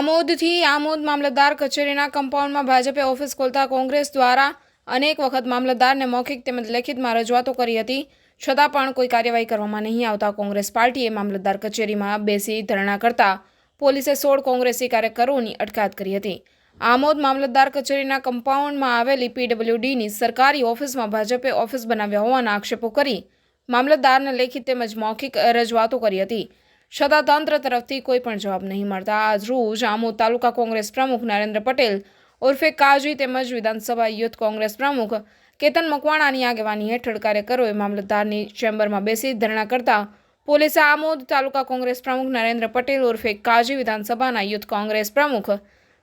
આમોદથી આમોદ મામલતદાર કચેરીના કમ્પાઉન્ડમાં ભાજપે ઓફિસ ખોલતા કોંગ્રેસ દ્વારા અનેક વખત મામલતદારને મૌખિક તેમજ લેખિતમાં રજૂઆતો કરી હતી. છતાં પણ કોઈ કાર્યવાહી કરવામાં નહીં આવતા કોંગ્રેસ પાર્ટીએ મામલતદાર કચેરીમાં બેસી ધરણા કરતા પોલીસે સોળ કોંગ્રેસી કાર્યકરોની અટકાયત કરી હતી. આમોદ મામલતદાર કચેરીના કમ્પાઉન્ડમાં આવેલી પીડબ્લ્યુડીની સરકારી ઓફિસમાં ભાજપે ઓફિસ બનાવ્યા હોવાના આક્ષેપો કરી મામલતદારને લેખિત તેમજ મૌખિક રજૂઆતો કરી હતી. છતાં તંત્ર તરફથી કોઈ પણ જવાબ નહીં મળતા. આજ રોજ આમોદ તાલુકા કોંગ્રેસ પ્રમુખ નરેન્દ્ર પટેલ ઉર્ફે કાજી તેમજ વિધાનસભા યુથ કોંગ્રેસ પ્રમુખ કેતન મકવાણાની આગેવાની હેઠળ કાર્યકરોએ મામલતદારની ચેમ્બરમાં બેસી ધરણા કરતા પોલીસે આમોદ તાલુકા કોંગ્રેસ પ્રમુખ નરેન્દ્ર પટેલ ઉર્ફે કાજી વિધાનસભાના યુથ કોંગ્રેસ પ્રમુખ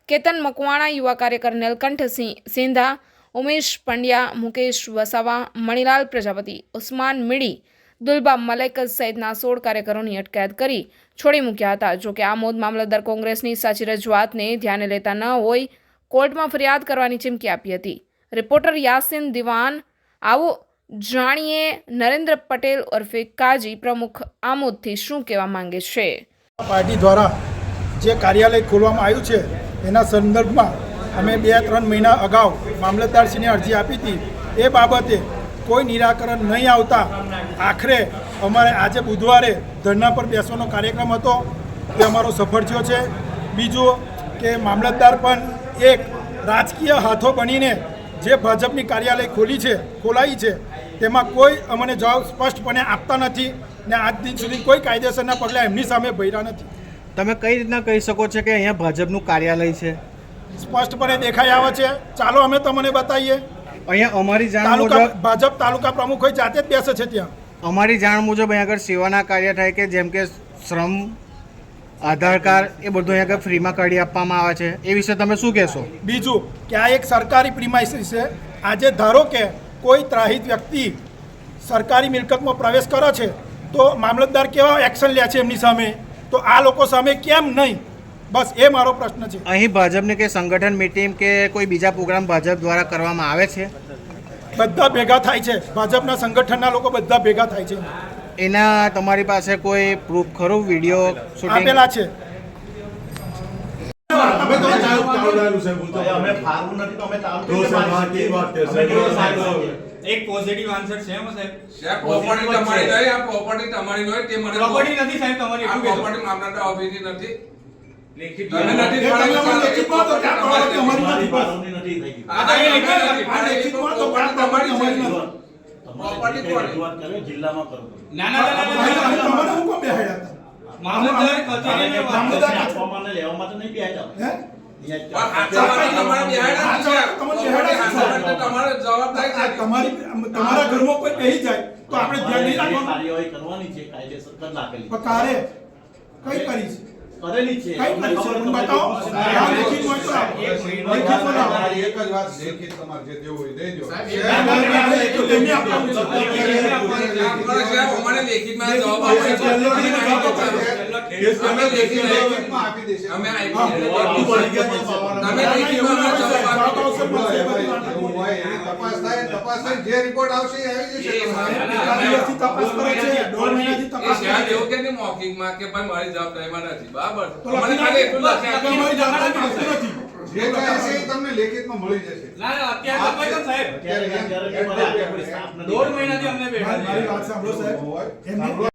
કેતન મકવાણા, યુવા કાર્યકર નીલકંઠસિંહ સિંધા, ઉમેશ પંડ્યા, મુકેશ વસાવા, મણિલાલ પ્રજાપતિ, ઉસ્માન મીડી દુલબા મલેક સહિતના સોળ કાર્યકરોની અટકાયત કરી છોડી મૂક્યા હતા. જોકે આમોદ મામલતદાર કોંગ્રેસની સાચી રજૂઆતને ધ્યાને લેતા ન હોય, કોર્ટમાં ફરિયાદ કરવાની ચીમકી આપી હતી. રિપોર્ટર યાસીન દિવાન, આવો જાણીએ નરેન્દ્ર પટેલ ઉર્ફે કાજી પ્રમુખ આમોદથી શું કહેવા માંગે છે? પાર્ટી દ્વારા જે કાર્યાલય ખોલવામાં આવ્યું છે, એના સંદર્ભમાં અમે બે ત્રણ મહિના અગાઉ મામલતદારશ્રીને અરજી આપી હતી. એ બાબતે કોઈ નિરાકરણ નહીં આવતા. આખરે અમારે આજે બુધવારે ધરના પર બેસવાનો કાર્યક્રમ હતો. તે અમારો સફળ થયો છે. બીજું કે મામલતદાર પણ એક રાજકીય હાથો બનીને જે ભાજપની કાર્યાલય ખોલી છે ખોલાઈ છે તેમાં કોઈ અમને જવાબ સ્પષ્ટપણે આપતા નથી ને આજ દિન સુધી કોઈ કાયદેસરના પગલાં એમની સામે ભર્યા નથી. તમે કઈ રીતના કહી શકો છો કે અહીંયા ભાજપનું કાર્યાલય છે? સ્પષ્ટપણે દેખાઈ આવે છે. ચાલો અમે તમને બતાવીએ. અહીંયા અમારી જાણ મુજબ ભાજપ તાલુકા પ્રમુખ હોય જાતે જ બેસે છે ત્યાં. અમારી જાણ મુજબ અહીંયા આગળ સેવાના કાર્ય થાય કે જેમ કે શ્રમ આધાર કાર્ડ એ બધું અહીંયા આગળ ફ્રીમાં કાઢી આપવામાં આવે છે. એ વિશે તમે શું કહેશો? બીજું કે આ એક સરકારી પ્રિમાઇસીસ છે. આજે ધારો કે કોઈ ત્રાહિત વ્યક્તિ સરકારી મિલકતમાં પ્રવેશ કરે છે તો મામલતદાર કેવા એક્શન લે છે એમની સામે? તો આ લોકો સામે કેમ નહીં? બસ એ મારો પ્રશ્ન છે. અહીં ભાજપની કે સંગઠન મીટિંગ કે કોઈ બીજા પ્રોગ્રામ ભાજપ દ્વારા કરવામાં આવે છે? બધા ભેગા થાય છે. ભાજપના સંગઠનના લોકો બધા ભેગા થાય છે. એના તમારી પાસે કોઈ પ્રૂફ ખરું? વીડિયો શૂટિંગ આપેલા છે. છે? એક પોઝિટિવ આન્સર એમાં સાહેબ. પ્રોપર્ટી તમારી નહીં આ પ્રોપર્ટી તમારી નહીં તે મને પ્રોપર્ટી નથી સાહેબ તમારી આ એટલું કહેજો. પ્રોપર્ટી મામલતદાર ઓફિસની નથી. લેખિત તમે નથી એ તમે પાડી તો ક્યાં પ્રોપર્ટી અમારી નથી નથી થઈ ગઈ. આ લેખિત નથી. તો પણ પ્રોપર્ટી અમારી નથી. તમારે જિલ્લામાં કરો. ના ના ના, ના, બેહાડ્યા મામલતદાર કચેરીને મામલતદાર આપવામાં લેવામાં તો નહીં બેહાડ્યા. ઘરમાં કોઈ કહી જાય તો આપણે ધ્યાન નહીં રાખવાનું. કાર્યવાહી કરવાની છે કાયદેસર કરી નાખેલી કઈ કરી છે? કરેલી છે કઈ અમને કરી છે ખબર મને બતાવો આ લેખિત હોય તો લેખિત બનાવો. એક જ વાત લેખિત તમારે દેવું હોય દેજો સાહેબ, અમારે લેખિતમાં જવાબ આપો છે. અમે તપાસ થાય તપાસ થાય રિપોર્ટ આવશે એ આવી જશે તપાસ કરે છે દોઢ મહિનાથી તપાસ મૌખિકમાં કે ભાઈ મારી જવાબદારીમાં નથી બરાબર? તો મને ખાલી એટલું લખે. જે કહે છે એ તમને લેખિતમાં મળી જશે. ના ના અત્યારે તો કોઈ સાહેબ. દોઢ મહિનાથી અમને બેઠા મારી વાત સાંભળો સાહેબ.